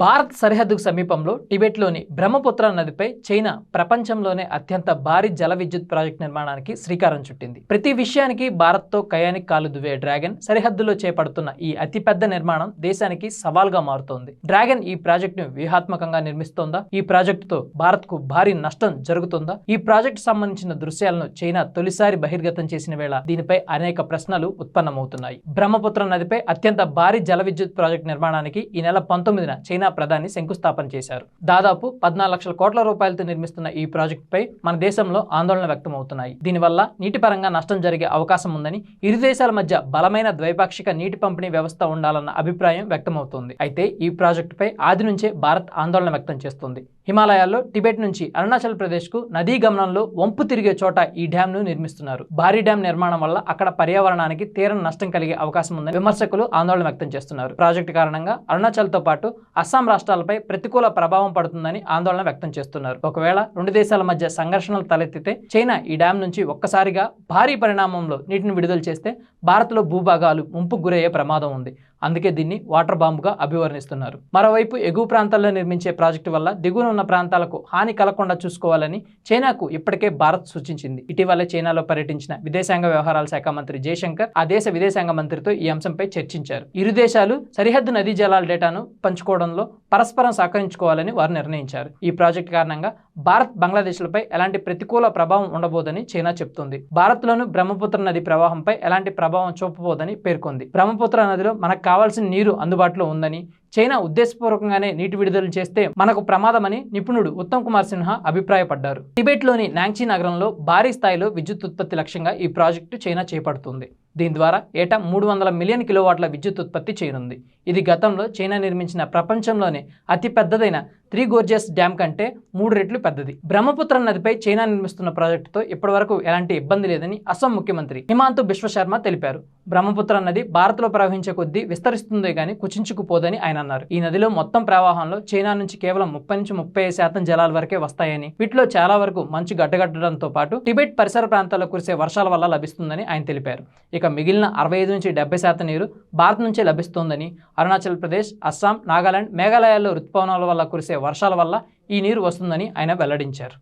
భారత్ సరిహద్దుకు సమీపంలో టిబెట్లోని బ్రహ్మపుత్ర నదిపై చైనా ప్రపంచంలోనే అత్యంత భారీ జల విద్యుత్ ప్రాజెక్టు నిర్మాణానికి శ్రీకారం చుట్టింది. ప్రతి విషయానికి భారత్తో కయానికి కాలు దువ్వే డ్రాగన్ సరిహద్దులో చేపడుతున్న ఈ అతిపెద్ద నిర్మాణం దేశానికి సవాల్గా మారుతోంది. డ్రాగన్ ఈ ప్రాజెక్టును వ్యూహాత్మకంగా నిర్మిస్తోందా? ఈ ప్రాజెక్టుతో భారత్కు భారీ నష్టం జరుగుతుందా? ఈ ప్రాజెక్టు సంబంధించిన దృశ్యాలను చైనా తొలిసారి బహిర్గతం చేసిన వేళ దీనిపై అనేక ప్రశ్నలు ఉత్పన్నమవుతున్నాయి. బ్రహ్మపుత్ర నదిపై అత్యంత భారీ జల విద్యుత్ ప్రాజెక్టు నిర్మాణానికి ఈ నెల పంతొమ్మిదిన చైనా ప్రధాని శంకుస్థాపన చేశారు. దాదాపు పద్నాలుగు లక్షల కోట్ల రూపాయలతో నిర్మిస్తున్న ఈ ప్రాజెక్టుపై మన దేశంలో ఆందోళన వ్యక్తమవుతున్నాయి. దీనివల్ల నీటి పరంగా నష్టం జరిగే అవకాశం ఉందని ఇరు దేశాల మధ్య బలమైన ద్వైపాక్షిక నీటి పంపిణీ వ్యవస్థ ఉండాలన్న అభిప్రాయం వ్యక్తమవుతోంది. అయితే ఈ ప్రాజెక్టుపై ఆది నుంచే భారత్ ఆందోళన వ్యక్తం చేస్తుంది. హిమాలయాల్లో టిబెట్ నుంచి అరుణాచల్ ప్రదేశ్కు నదీ గమనంలో వంపు తిరిగే చోట ఈ డ్యాంను నిర్మిస్తున్నారు. భారీ డ్యాం నిర్మాణం వల్ల అక్కడ పర్యావరణానికి తీరం నష్టం కలిగే అవకాశం ఉందని విమర్శకులు ఆందోళన వ్యక్తం చేస్తున్నారు. ప్రాజెక్టు కారణంగా అరుణాచల్తో పాటు అస్సాం రాష్ట్రాలపై ప్రతికూల ప్రభావం పడుతుందని ఆందోళన వ్యక్తం చేస్తున్నారు. ఒకవేళ రెండు దేశాల మధ్య సంఘర్షణలు తలెత్తితే చైనా ఈ డ్యాం నుంచి ఒక్కసారిగా భారీ పరిణామంలో నీటిని విడుదల చేస్తే భారత్లో భూభాగాలు ముంపుకు గురయ్యే ప్రమాదం ఉంది. అందుకే దీన్ని వాటర్ బాంబుగా అభివర్ణిస్తున్నారు. మరోవైపు ఎగువ ప్రాంతాల్లో నిర్మించే ప్రాజెక్టు వల్ల దిగువన ఉన్న ప్రాంతాలకు హాని కలగకుండా చూసుకోవాలని చైనాకు ఇప్పటికే భారత్ సూచించింది. ఇటీవలే చైనాలో పర్యటించిన విదేశాంగ వ్యవహారాల శాఖ మంత్రి జయశంకర్ ఆ దేశ విదేశాంగ మంత్రితో ఈ అంశంపై చర్చించారు. ఇరు దేశాలు సరిహద్దు నదీ జలాల డేటాను పంచుకోవడంలో పరస్పరం సహకరించుకోవాలని వారు నిర్ణయించారు. ఈ ప్రాజెక్టు కారణంగా భారత్ బంగ్లాదేశ్లపై ఎలాంటి ప్రతికూల ప్రభావం ఉండబోదని చైనా చెప్తుంది. భారత్లోను బ్రహ్మపుత్ర నది ప్రవాహంపై ఎలాంటి ప్రభావం చూపబోదని పేర్కొంది. బ్రహ్మపుత్ర నదిలో మనకు కావాల్సిన నీరు అందుబాటులో ఉందని చైనా ఉద్దేశపూర్వకంగానే నీటి విడుదల చేస్తే మనకు ప్రమాదమని నిపుణుడు ఉత్తమ్ కుమార్ సిన్హా అభిప్రాయపడ్డారు. టిబెట్లోని నాంగ్చీ నగరంలో భారీ స్థాయిలో విద్యుత్ ఉత్పత్తి లక్ష్యంగా ఈ ప్రాజెక్టు చైనా చేపడుతుంది. దీని ద్వారా ఏటా మూడు వందల మిలియన్ కిలోవాట్ల విద్యుత్ ఉత్పత్తి చేయనుంది ఇది గతంలో చైనా నిర్మించిన ప్రపంచంలోనే అతిపెద్దదైన త్రీ గోర్జెస్ డ్యామ్ కంటే మూడు రెట్లు పెద్దది. బ్రహ్మపుత్ర నదిపై చైనా నిర్మిస్తున్న ప్రాజెక్టుతో ఇప్పటివరకు ఎలాంటి ఇబ్బంది లేదని అస్సాం ముఖ్యమంత్రి హిమాంతు బిశ్వశర్మ తెలిపారు. బ్రహ్మపుత్ర నది భారత్లో ప్రవహించే కొద్దీ విస్తరిస్తుందే కానీ కుచించుకుపోదని ఆయన అన్నారు. ఈ నదిలో మొత్తం ప్రవాహంలో చైనా నుంచి కేవలం ముప్పై నుంచి ముప్పై శాతం జలాల వరకే వస్తాయని వీటిలో చాలా వరకు మంచు గడ్డగట్టడంతో పాటు టిబెట్ పరిసర ప్రాంతాల్లో కురిసే వర్షాల వల్ల లభిస్తుందని ఆయన తెలిపారు. ఇక మిగిలిన అరవై ఐదు నుంచి డెబ్బై శాతం నీరు భారత్ నుంచే లభిస్తోందని అరుణాచల్ ప్రదేశ్ అస్సాం నాగాలాండ్ మేఘాలయాల్లో రుతుపవనాల వల్ల కురిసే వర్షాల వల్ల ఈ నీరు వస్తుందని ఆయన వెల్లడించారు.